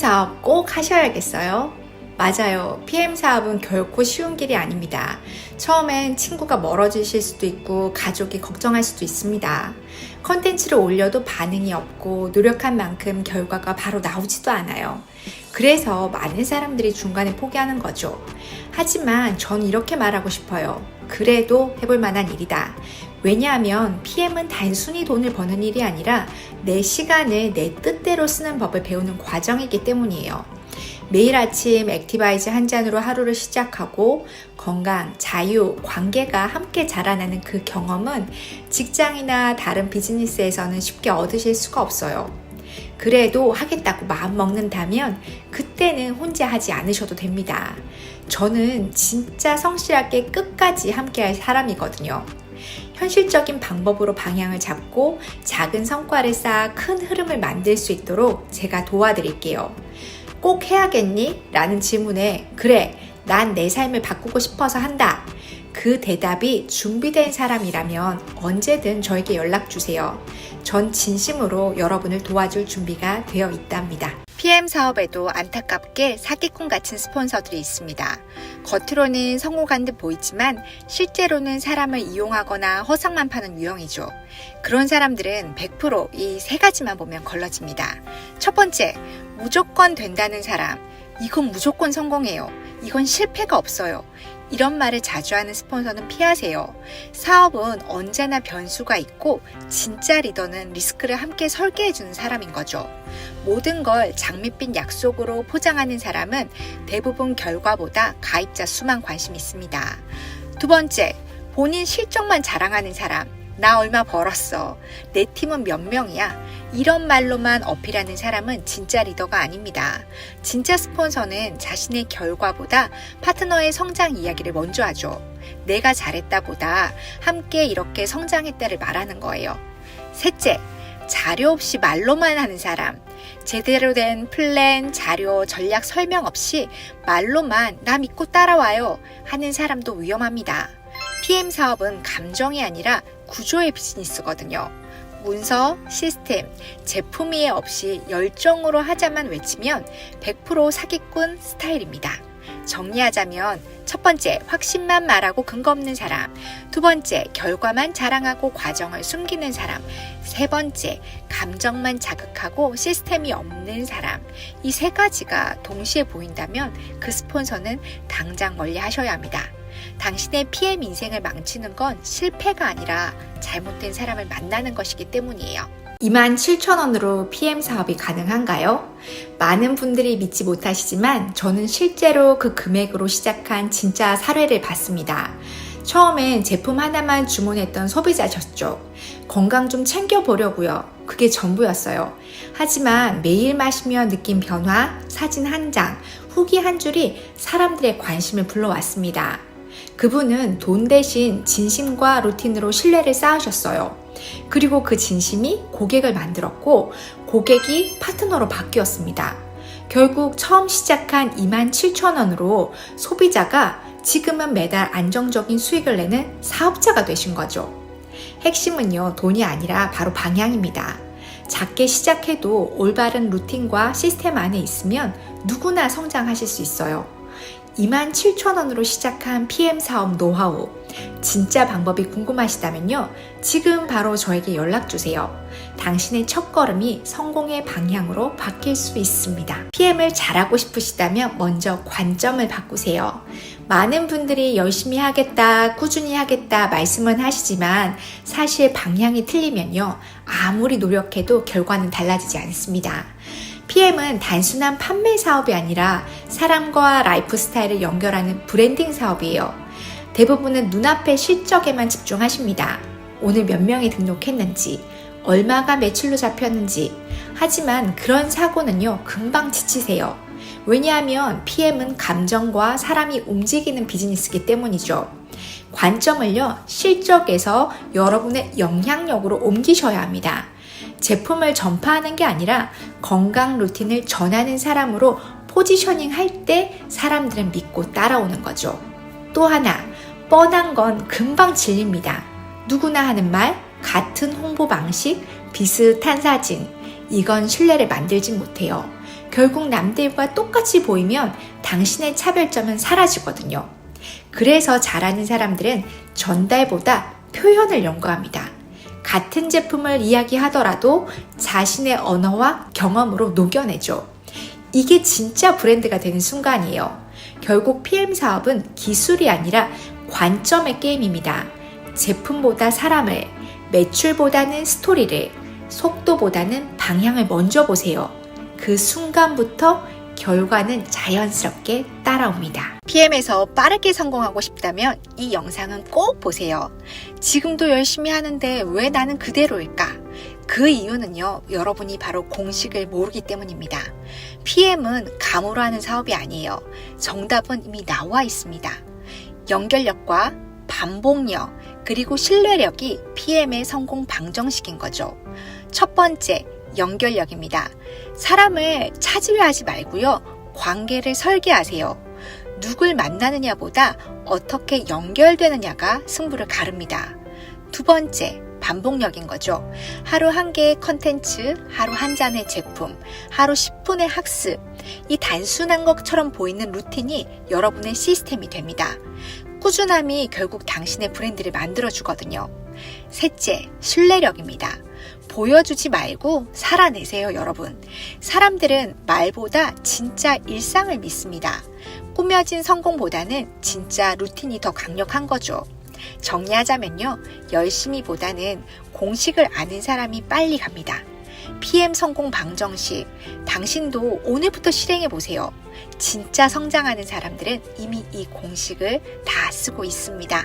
사업 꼭 하셔야겠어요? 맞아요. PM 사업은 결코 쉬운 길이 아닙니다. 처음엔 친구가 멀어지실 수도 있고 가족이 걱정할 수도 있습니다. 컨텐츠를 올려도 반응이 없고 노력한 만큼 결과가 바로 나오지도 않아요. 그래서 많은 사람들이 중간에 포기하는 거죠. 하지만 전 이렇게 말하고 싶어요. 그래도 해볼 만한 일이다. 왜냐하면 PM은 단순히 돈을 버는 일이 아니라 내 시간을 내 뜻대로 쓰는 법을 배우는 과정이기 때문이에요. 매일 아침 액티바이즈 한 잔으로 하루를 시작하고 건강, 자유, 관계가 함께 자라나는 그 경험은 직장이나 다른 비즈니스에서는 쉽게 얻으실 수가 없어요. 그래도 하겠다고 마음 먹는다면 그때는 혼자 하지 않으셔도 됩니다. 저는 진짜 성실하게 끝까지 함께 할 사람이거든요. 현실적인 방법으로 방향을 잡고 작은 성과를 쌓아 큰 흐름을 만들 수 있도록 제가 도와드릴게요. 꼭 해야겠니? 라는 질문에 그래, 난 내 삶을 바꾸고 싶어서 한다. 그 대답이 준비된 사람이라면 언제든 저에게 연락 주세요. 전 진심으로 여러분을 도와줄 준비가 되어 있답니다. PM 사업에도 안타깝게 사기꾼 같은 스폰서들이 있습니다. 겉으로는 성공한 듯 보이지만 실제로는 사람을 이용하거나 허상만 파는 유형이죠. 그런 사람들은 100%이 세 가지만 보면 걸러집니다. 첫 번째, 무조건 된다는 사람. 이건 무조건 성공해요. 이건 실패가 없어요. 이런 말을 자주 하는 스폰서는 피하세요. 사업은 언제나 변수가 있고 진짜 리더는 리스크를 함께 설계해 주는 사람인 거죠. 모든 걸 장밋빛 약속으로 포장하는 사람은 대부분 결과보다 가입자 수만 관심 있습니다. 두 번째, 본인 실적만 자랑하는 사람. 나 얼마 벌었어. 내 팀은 몇 명이야. 이런 말로만 어필하는 사람은 진짜 리더가 아닙니다. 진짜 스폰서는 자신의 결과보다 파트너의 성장 이야기를 먼저 하죠. 내가 잘했다 보다 함께 이렇게 성장했다를 말하는 거예요. 셋째, 자료 없이 말로만 하는 사람. 제대로 된 플랜, 자료, 전략 설명 없이 말로만 나 믿고 따라와요 하는 사람도 위험합니다. PM 사업은 감정이 아니라 구조의 비즈니스거든요. 문서, 시스템, 제품 이해 없이 열정으로 하자만 외치면 100% 사기꾼 스타일입니다. 정리하자면 첫 번째, 확신만 말하고 근거 없는 사람. 두 번째, 결과만 자랑하고 과정을 숨기는 사람. 세 번째, 감정만 자극하고 시스템이 없는 사람. 이 세 가지가 동시에 보인다면 그 스폰서는 당장 멀리 하셔야 합니다. 당신의 PM 인생을 망치는 건 실패가 아니라 잘못된 사람을 만나는 것이기 때문이에요. 27,000원으로 PM 사업이 가능한가요? 많은 분들이 믿지 못하시지만 저는 실제로 그 금액으로 시작한 진짜 사례를 봤습니다. 처음엔 제품 하나만 주문했던 소비자셨죠. 건강 좀 챙겨보려고요. 그게 전부였어요. 하지만 매일 마시며 느낀 변화, 사진 한 장, 후기 한 줄이 사람들의 관심을 불러왔습니다. 그분은 돈 대신 진심과 루틴으로 신뢰를 쌓으셨어요. 그리고 그 진심이 고객을 만들었고 고객이 파트너로 바뀌었습니다. 결국 처음 시작한 27,000원으로 소비자가 지금은 매달 안정적인 수익을 내는 사업자가 되신 거죠. 핵심은요, 돈이 아니라 바로 방향입니다. 작게 시작해도 올바른 루틴과 시스템 안에 있으면 누구나 성장하실 수 있어요. 27,000원으로 시작한 PM 사업 노하우. 진짜 방법이 궁금하시다면요. 지금 바로 저에게 연락주세요. 당신의 첫 걸음이 성공의 방향으로 바뀔 수 있습니다. PM을 잘하고 싶으시다면 먼저 관점을 바꾸세요. 많은 분들이 열심히 하겠다, 꾸준히 하겠다 말씀은 하시지만 사실 방향이 틀리면요. 아무리 노력해도 결과는 달라지지 않습니다. PM은 단순한 판매 사업이 아니라 사람과 라이프 스타일을 연결하는 브랜딩 사업이에요. 대부분은 눈앞의 실적에만 집중하십니다. 오늘 몇 명이 등록했는지, 얼마가 매출로 잡혔는지. 하지만 그런 사고는요, 금방 지치세요. 왜냐하면 PM은 감정과 사람이 움직이는 비즈니스이기 때문이죠. 관점을요, 실적에서 여러분의 영향력으로 옮기셔야 합니다. 제품을 전파하는 게 아니라 건강 루틴을 전하는 사람으로 포지셔닝 할 때 사람들은 믿고 따라오는 거죠. 또 하나, 뻔한 건 금방 질립니다. 누구나 하는 말, 같은 홍보 방식, 비슷한 사진. 이건 신뢰를 만들지 못해요. 결국 남들과 똑같이 보이면 당신의 차별점은 사라지거든요. 그래서 잘하는 사람들은 전달보다 표현을 연구합니다. 같은 제품을 이야기하더라도 자신의 언어와 경험으로 녹여내죠. 이게 진짜 브랜드가 되는 순간이에요. 결국 PM 사업은 기술이 아니라 관점의 게임입니다. 제품보다 사람을, 매출보다는 스토리를, 속도보다는 방향을 먼저 보세요. 그 순간부터 결과는 자연스럽게 따라옵니다. PM에서 빠르게 성공하고 싶다면 이 영상은 꼭 보세요. 지금도 열심히 하는데 왜 나는 그대로일까? 그 이유는요, 여러분이 바로 공식을 모르기 때문입니다. PM은 감으로 하는 사업이 아니에요. 정답은 이미 나와 있습니다. 연결력과 반복력, 그리고 신뢰력이 PM의 성공 방정식인 거죠. 첫 번째, 연결력입니다. 사람을 찾으려 하지 말고요. 관계를 설계하세요. 누굴 만나느냐보다 어떻게 연결되느냐가 승부를 가릅니다. 두 번째, 반복력인 거죠. 하루 한 개의 컨텐츠, 하루 한 잔의 제품, 하루 10분의 학습. 이 단순한 것처럼 보이는 루틴이 여러분의 시스템이 됩니다. 꾸준함이 결국 당신의 브랜드를 만들어주거든요. 셋째, 신뢰력입니다. 보여주지 말고 살아내세요, 여러분. 사람들은 말보다 진짜 일상을 믿습니다. 꾸며진 성공보다는 진짜 루틴이 더 강력한 거죠. 정리하자면요, 열심히보다는 공식을 아는 사람이 빨리 갑니다. PM 성공 방정식, 당신도 오늘부터 실행해 보세요. 진짜 성장하는 사람들은 이미 이 공식을 다 쓰고 있습니다.